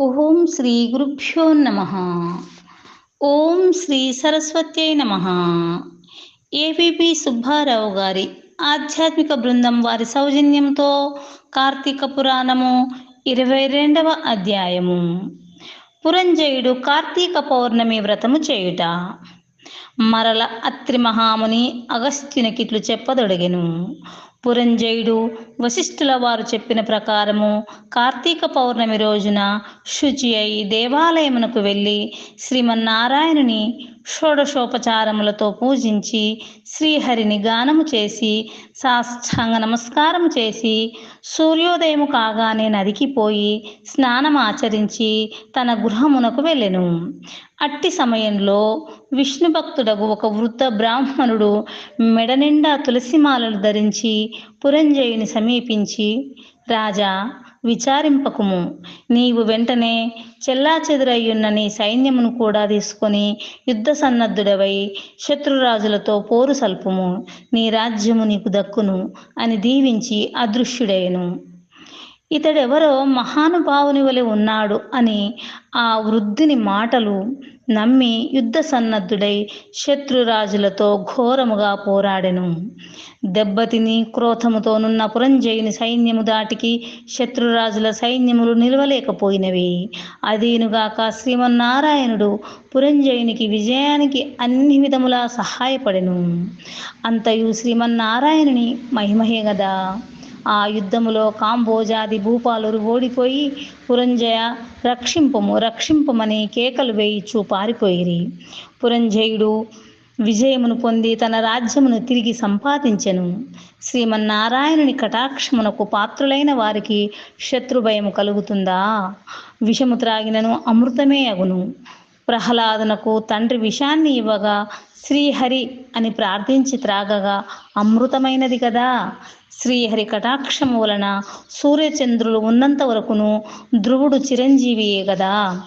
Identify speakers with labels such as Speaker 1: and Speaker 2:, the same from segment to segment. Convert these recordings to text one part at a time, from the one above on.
Speaker 1: ఓం శ్రీ గురుభ్యో నమ. ఓం శ్రీ సరస్వత్యై నమ. ఏపీపీ సుబ్బారావు గారి ఆధ్యాత్మిక బృందం వారి సౌజన్యంతో కార్తీక పురాణము ఇరవై రెండవ అధ్యాయము. పురంజయుడు కార్తీక పౌర్ణమి వ్రతము చేయుట. మరల అత్రి మహాముని అగస్త్యునికిట్లు చెప్పదొడిగెను. పురంజయుడు వశిష్ఠుల వారు చెప్పిన ప్రకారము కార్తీక పౌర్ణమి రోజున శుచి అయి దేవాలయమునకు వెళ్ళి శ్రీమన్నారాయణుని షోడశోపచారములతో పూజించి శ్రీహరిని గానము చేసి సాష్టాంగ నమస్కారం చేసి సూర్యోదయము కాగానే నదికి పోయి ఆచరించి తన గృహమునకు వెళ్ళెను. అట్టి సమయంలో విష్ణు భక్తుడగు ఒక వృద్ధ బ్రాహ్మణుడు మెడనిండా తులసిమాలలు ధరించి పురంజయుని సమీపించి రాజా విచారింపకుము. నీవు వెంటనే చెల్లా చెదురయ్యున్న నీ సైన్యమును కూడా తీసుకొని యుద్ధ సన్నద్ధుడవై శత్రురాజులతో పోరు సల్పుము. నీ రాజ్యము నీకు దక్కును అని దీవించి అదృశ్యుడైను. ఇతడెవరో మహానుభావుని వలె ఉన్నాడు అని ఆ వృద్ధుని మాటలు నమ్మి యుద్ధ సన్నద్ధుడై శత్రురాజులతో ఘోరముగా పోరాడెను. దెబ్బతిని క్రోధముతోనున్న పురంజయుని సైన్యము దాటికి శత్రురాజుల సైన్యములు నిలవలేకపోయినవి. అదీనుగాక శ్రీమన్నారాయణుడు పురంజయునికి విజయానికి అన్ని విధములా సహాయపడెను. అంతయు శ్రీమన్నారాయణుని మహిమహే గదా. ఆ యుద్ధములో కాంబోజాది భూపాలురు ఓడిపోయి పురంజయ రక్షింపము రక్షింపమని కేకలు వేయిచూ పారిపోయిరి. పురంజయుడు విజయమును పొంది తన రాజ్యమును తిరిగి సంపాదించెను. శ్రీమన్నారాయణుని కటాక్షమునకు పాత్రులైన వారికి శత్రుభయము కలుగుతుందా? విషము త్రాగినను అమృతమే అగును. ప్రహ్లాదునకు తండ్రి విషాన్ని ఇవ్వగా శ్రీహరి అని ప్రార్థించి త్రాగగా అమృతమైనది కదా? శ్రీహరి కటాక్షం వలన సూర్యచంద్రులు ఉన్నంత వరకును ధ్రువుడు చిరంజీవియే కదా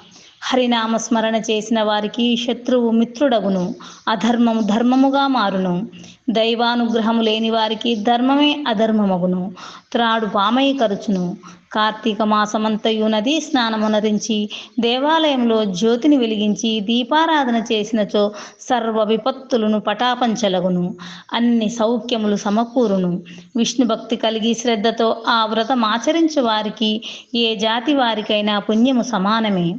Speaker 1: హరినామ స్మరణ చేసిన వారికి శత్రువు మిత్రుడగును అధర్మము ధర్మముగా మారును. దైవానుగ్రహము లేని వారికి ధర్మమే అధర్మమగును. త్రాడు పామై కరుచును. కార్తీక మాసమంతయునది స్నానమునరించి దేవాలయంలో జ్యోతిని వెలిగించి దీపారాధన చేసినచో సర్వ విపత్తులను పటాపంచలగును. అన్ని సౌఖ్యములు సమకూరును. విష్ణు భక్తి కలిగి శ్రద్ధతో ఆ వ్రతం ఆచరించు వారికి ఏ జాతి వారికైనా పుణ్యము సమానమే.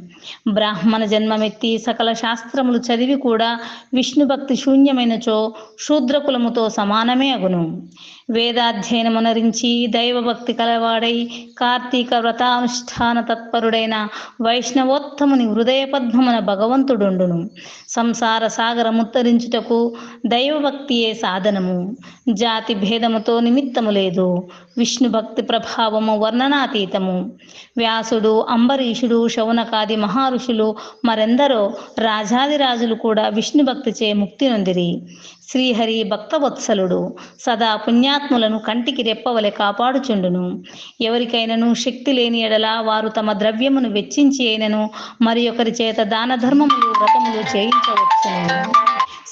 Speaker 1: బ్రాహ్మణ జన్మమెత్తి సకల శాస్త్రములు చదివి కూడా విష్ణు భక్తి శూన్యమైనచో శూద్రకులముతో సమానమే అగును. వేదాధ్యయనమునరించి దైవభక్తి కలవాడై కార్తీక వ్రతానుష్ఠాన తత్పరుడైన వైష్ణవోత్తముని హృదయ పద్మమున భగవంతుడుండును. సంసార సాగరముత్తరించుటకు దైవభక్తియే సాధనము. జాతి భేదముతో నిమిత్తము లేదు. విష్ణు భక్తి ప్రభావము వర్ణనాతీతము. వ్యాసుడు అంబరీషుడు శౌనకాది మహర్షులు మరెందరో రాజాదిరాజులు కూడా విష్ణు భక్తి చే ముక్తి నొందిరి. శ్రీహరి భక్తవత్సలుడు సదా పుణ్యాత్ములను కంటికి రెప్పవలె కాపాడుచుండును. ఎవరికైనను శక్తి లేని ఎడల వారు తమ ద్రవ్యమును వెచ్చించి అయినను మరి ఒకరి చేత దాన ధర్మములు వ్రతములు చేయించవచ్చును.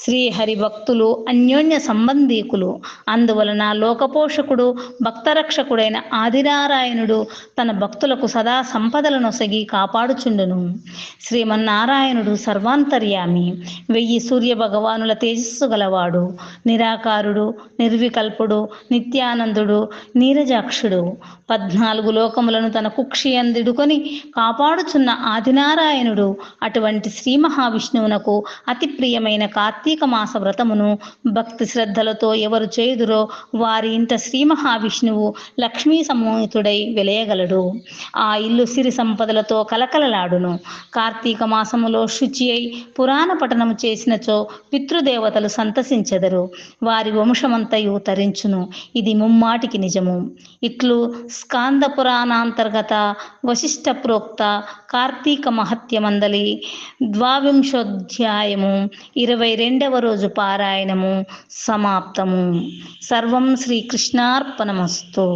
Speaker 1: శ్రీహరి భక్తులు అన్యోన్య సంబంధీకులు. అందువలన లోకపోషకుడు భక్తరక్షకుడైన ఆదినారాయణుడు తన భక్తులకు సదా సంపదలను సగి కాపాడుచుండును. శ్రీమన్నారాయణుడు సర్వాంతర్యామి. వెయ్యి సూర్య భగవానుల తేజస్సు గలవాడు. నిరాకారుడు నిర్వికల్పుడు నిత్యానందుడు నీరజాక్షుడు. పద్నాలుగు లోకములను తన కుక్షి అందిడుకొని కాపాడుచున్న ఆదినారాయణుడు అటువంటి శ్రీ మహావిష్ణువునకు అతి ప్రియమైన కార్తీక మాస వ్రతమును భక్తి శ్రద్ధలతో ఎవరు చేయుదురో వారి ఇంట శ్రీ మహావిష్ణువు లక్ష్మీ సమూహితుడై వెలయగలడు. ఆ ఇల్లు సిరి సంపదలతో కలకలలాడును. కార్తీక మాసములో శుచి అయి పురాణ పఠనము చేసినచో పితృదేవతలు సంతసించెదరు. వారి వంశమంతయు తరించును ఇది ముమ్మాటికి నిజము. ఇట్లు స్కాంద పురాణాంతర్గత వశిష్ట ప్రోక్త కార్తీక మహత్యమందలి ద్వావింశోధ్యాయము ఇరవై రెండు రెండవ రోజు పారాయణము సమాప్తము. సర్వం శ్రీకృష్ణార్పణమస్తు